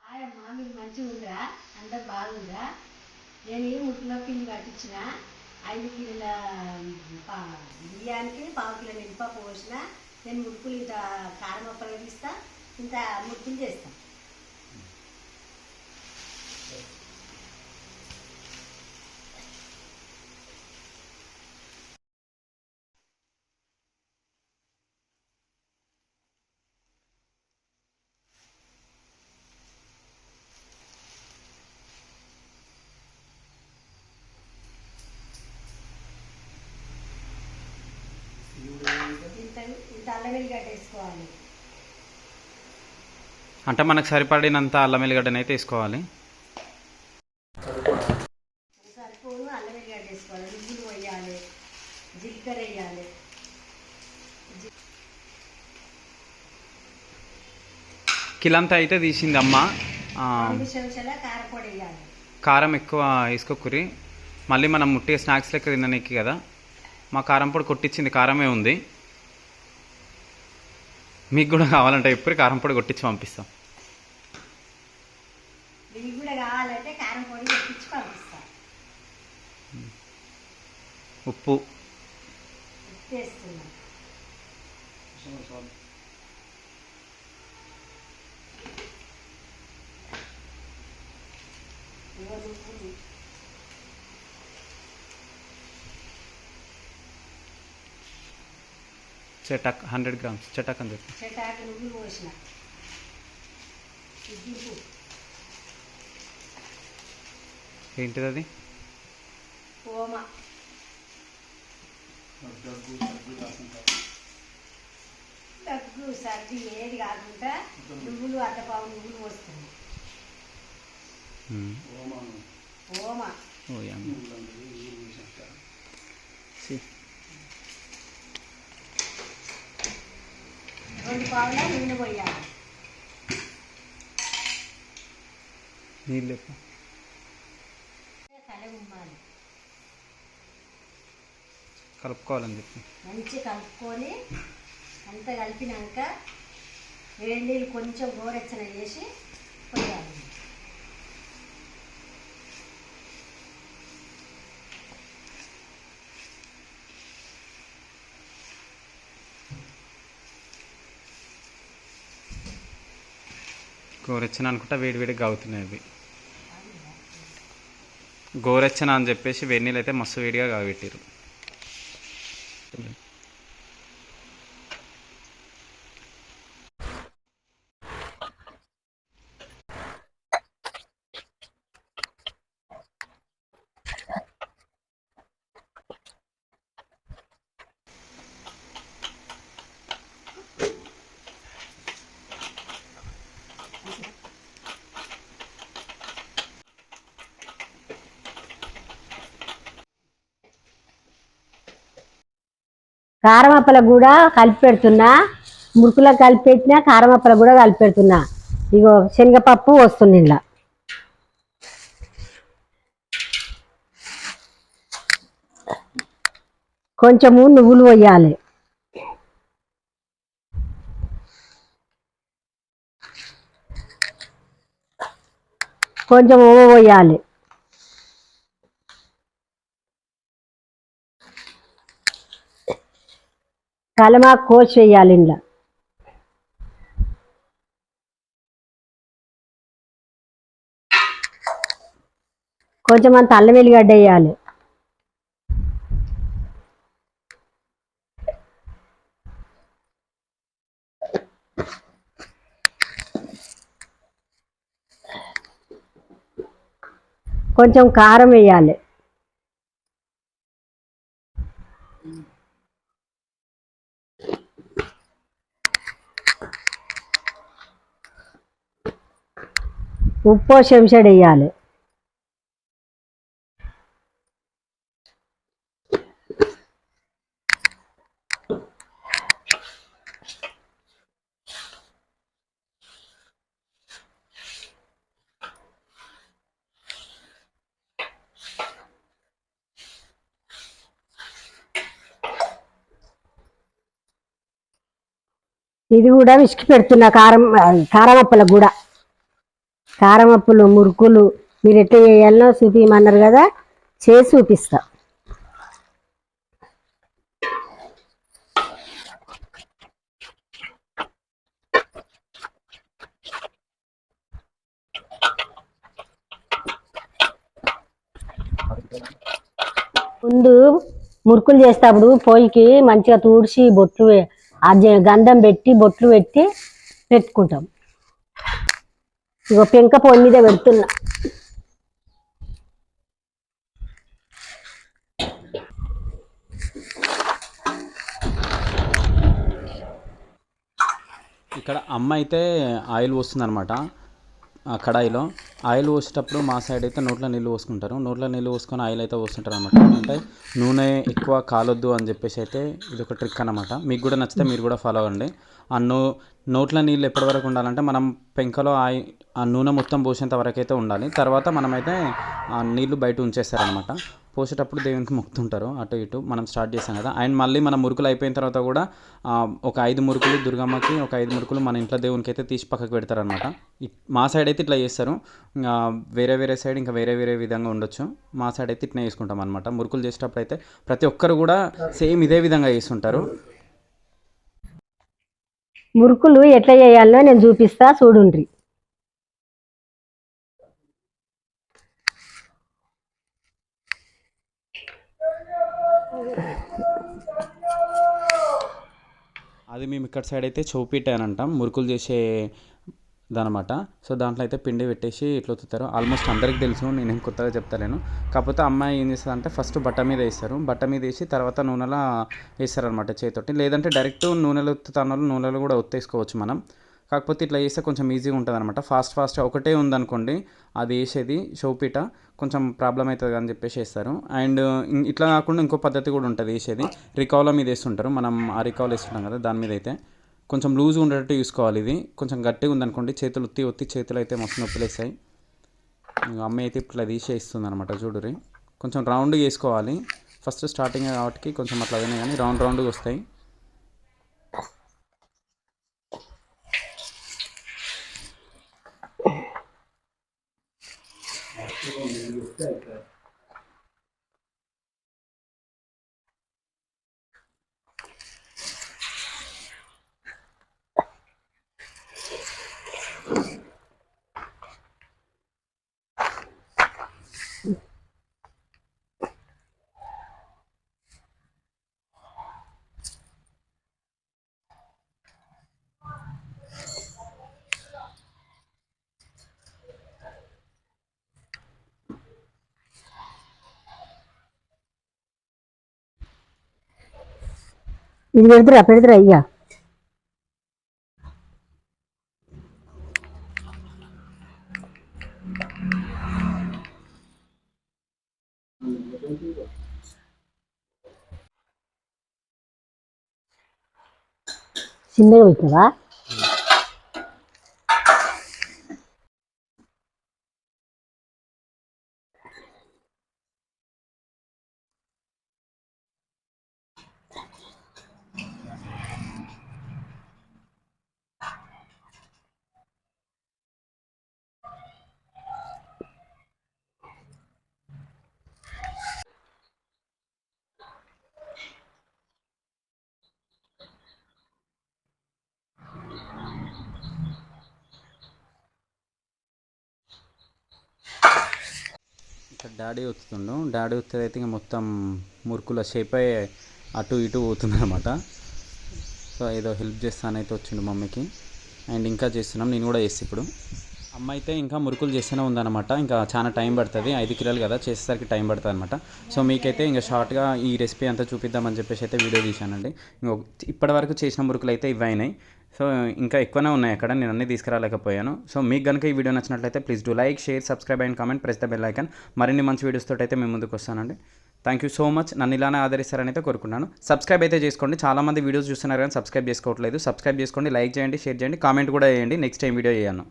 ఆయమ్మా మీకు మంచిగా ఉందిరా అంతా బాగుందిరా నేను ఏం ముట్టులో పిండి పట్టించిన? ఐదు కిలోల పా- బియ్యానికి పావు కిలో మినపప్పు పోసిన. నేను ముడుకులు ఇంత కారం ఒక్కలు ఇంత ముడుకులు చేస్తాను ఇంత ఇంత అల్లం వెల్లిగడ్డ వేసుకోవాలి అంటే మనకు సరిపడినంత అల్లం ఎల్లిగడ్డని అయితే వేసుకోవాలి సరిపోను అల్లం వెల్లిగడ్డ వేసుకోవాలి నువ్వులు వేయాలి జీలకర్ర వేయాలి కిలంతా అయితే తీసింది అమ్మ కారం ఎక్కువ వేసుకోకురి మళ్ళీ మనం ముట్టిగా స్నాక్స్ లెక్క తిననీకి కదా. మా కారం పొడి కొట్టించింది కారమే ఉంది. మీకు కూడా కావాలంటే ఎప్పుడు కారం పొడి కొట్టించి పంపిస్తాం. మీకు కూడా కావాలంటే కారం పొడి తెప్పించి పంపిస్తా. ఉప్పు ఉప్పు వేస్తున్నా ఇగో నువ్వులు చటాక్ హండ్రెడ్ గ్రామ్స్ చటాక్ అని చెప్పి చెటాకు నువ్వులు పోసిన ఏంటిది అది? ఓమ. దగ్గు సర్ది ఏది కాకుండా నువ్వులు అద్దపావు నువ్వులు పోస్తుంది. ఉమ్. ఓమ. రెండు పావుల నూనె పోయాలి నీళ్ళు ఉమ్మాలి కలుపుకోవాలని చెప్పి. మంచిగా కలుపుకొని అంత కలిపినాక వేడి నీళ్ళు కొంచెం గోరెచ్చన చేసి పోయాలి గోరెచ్చన అనుకుంటా వేడివేడిగా అవుతున్నాయి అవి. గోరెచ్చన అని చెప్పేసి వేడి నీళ్ళు అయితే మస్తు వేడిగా కాబెట్టారు కారం కూడా కలిపి పెడుతున్నా. మురుకులో కలిపి పెట్టినా కారం కూడా కలిపి పెడుతున్నా. ఇగో శనగపప్పు వస్తుంది ఇలా కొంచెము నువ్వులు పోయాలి. కొంచెం ఓవ పోయాలి. కలమా కోసి వేయాలి ఇంట్లో కొంచెం అంత అల్లం వెల్లిగడ్డ వేయాలి. కొంచెం కారం వేయాలి. ఉప్పు చెంచాడు వేయాలి. ఇది కూడా విసికి పెడుతున్నా కారం కారం అప్పలకు కూడా. కారమప్పులు మురుకులు మీరు ఎట్లా చేయాలనో చూపించమన్నారు కదా చేసి చూపిస్తా. ముందు మురుకులు చేసేటప్పుడు పొయ్యికి మంచిగా తూడ్చి బొట్లు అది గంధం పెట్టి బొట్లు పెట్టి పెట్టుకుంటాం. ఇగో పెంక పొడి మీద పెడుతున్నా. ఇక్కడ అమ్మ అయితే ఆయిల్ పోస్తుంది అనమాట కడాయిలో. ఆయిల్ పోసేటప్పుడు మా సైడ్ అయితే నోట్లో నీళ్ళు పోసుకుంటారు. నోట్లో నీళ్ళు పోసుకొని ఆయిల్ అయితే పోస్తుంటారు అనమాట అంటే నూనె ఎక్కువ కాలొద్దు అని చెప్పేసి అయితే ఇది ఒక ట్రిక్ అనమాట మీకు కూడా నచ్చితే మీరు కూడా ఫాలో అవ్వండి. ఆ నూ నోట్లో నీళ్ళు ఎప్పటి వరకు ఉండాలంటే మనం పెంకలో ఆయి ఆ నూనె మొత్తం పోసేంత వరకు అయితే ఉండాలి. తర్వాత మనమైతే ఆ నీళ్ళు బయట ఉంచేస్తారనమాట పోసేటప్పుడు దేవునికి మొక్కుతుంటారు అటు ఇటు మనం స్టార్ట్ చేసాం కదా. అండ్ మళ్ళీ మన మురుకులు అయిపోయిన తర్వాత కూడా ఒక ఐదు మురుకులు దుర్గమ్మకి ఒక ఐదు మురుకులు మన ఇంట్లో దేవునికి అయితే తీసి పక్కకు పెడతారనమాట మా సైడ్ అయితే ఇట్లా చేస్తారు. ఇంకా వేరే వేరే సైడ్ ఇంకా వేరే వేరే విధంగా ఉండొచ్చు. మా సైడ్ అయితే ఇట్లా చేసుకుంటాం అనమాట మురుకులు చేసేటప్పుడు అయితే ప్రతి ఒక్కరు కూడా సేమ్ ఇదే విధంగా చేస్తుంటారు. మురుకులు ఎట్లా చేయాలో నేను చూపిస్తా చూడుండ్రి. అది మేము ఇక్కడ సైడ్ అయితే చౌపీట అని అంటాం మురుకులు చేసే దనమాట సో దాంట్లో అయితే పిండి పెట్టేసి ఇట్లా ఒత్తుతారు ఆల్మోస్ట్ అందరికి తెలుసు నేను ఏం కొత్తగా చెప్తలేను. కాకపోతే అమ్మాయి ఏం చేస్తుంది అంటే ఫస్ట్ బట్ట మీద వేస్తారు. బట్ట మీద వేసి తర్వాత నూనెలో వేస్తారనమాట చేతితోటి. లేదంటే డైరెక్ట్ నూనెలో ఒత్తుతాను నూనెలో కూడా ఒత్తేసుకోవచ్చు మనం. కాకపోతే ఇట్లా చేస్తే కొంచెం ఈజీగా ఉంటుంది అనమాట ఫాస్ట్ ఫాస్ట్ ఒకటే ఉందనుకోండి అది వేసేది షోపీట కొంచెం ప్రాబ్లం అవుతుంది అని చెప్పేసి వేస్తారు. అండ్ ఇట్లా కాకుండా ఇంకో పద్ధతి కూడా ఉంటుంది వేసేది. రికౌల మీద వేస్తుంటారు. మనం ఆ రికౌలు వేస్తుంటాం కదా దాని మీద అయితే. కొంచెం లూజ్ ఉండేటట్టు చూసుకోవాలి ఇది. కొంచెం గట్టిగా ఉందనుకోండి చేతులు ఉత్తి ఒత్తి చేతులు అయితే మస్తు నొప్పులు వేస్తాయి ఇంకా అమ్మ అయితే ఇట్లా తీసేస్తుంది అనమాట చూడురి కొంచెం రౌండ్ వేసుకోవాలి ఫస్ట్ స్టార్టింగ్ కాబట్టి కొంచెం అట్లా అదే కానీ రౌండ్ రౌండ్గా వస్తాయి. ఇది పెడుతురా? పెడుతురా ఇక చిన్నగా పెట్టినవా డాడీ వస్తుండు డాడీ వస్తుంది అయితే ఇంకా మొత్తం మురుకుల షేప్ అయ్యి అటు ఇటు పోతుంది అనమాట సో ఏదో హెల్ప్ చేస్తానైతే వచ్చిండు మమ్మీకి. అండ్ ఇంకా చేస్తున్నాం. నేను కూడా చేసి ఇప్పుడు. అమ్మ అయితే ఇంకా మురుకులు చేస్తూనే ఉందన్నమాట. ఇంకా చాలా టైం పడుతుంది. ఐదు కిలోలు కదా చేసేసరికి టైం పడుతుంది అనమాట సో మీకైతే ఇంకా షార్ట్గా ఈ రెసిపీ అంతా చూపిద్దామని చెప్పేసి అయితే వీడియో తీశానండి. ఇంకా ఇప్పటివరకు చేసిన మురుకులు అయితే ఇవి అయినాయి సో ఇంకా ఎక్కువనే ఉన్నాయి అక్కడ. నేను అన్నీ తీసుకురాలేకపోయాను. సో మీకు కనుక ఈ వీడియో నచ్చినట్లయితే please do like share subscribe and comment press the bell icon మరిన్ని మంచి వీడియోస్ తోటి అయితే మేము ముందుకు వస్తానండి. థ్యాంక్ యూ సో మచ్ నన్ను ఇలానే ఆదరిస్తారని అయితే కోరుకున్నాను సబ్స్క్రైబ్ అయితే చేసుకోండి. చాలామంది వీడియోస్ చూస్తున్నారు కానీ సబ్స్క్రైబ్ చేసుకోవట్లేదు. సబ్స్క్రైబ్ చేసుకోండి లైక్ చేయండి షేర్ చేయండి కామెంట్ కూడా చేయండి. నెక్స్ట్ టైం వీడియో చేయను.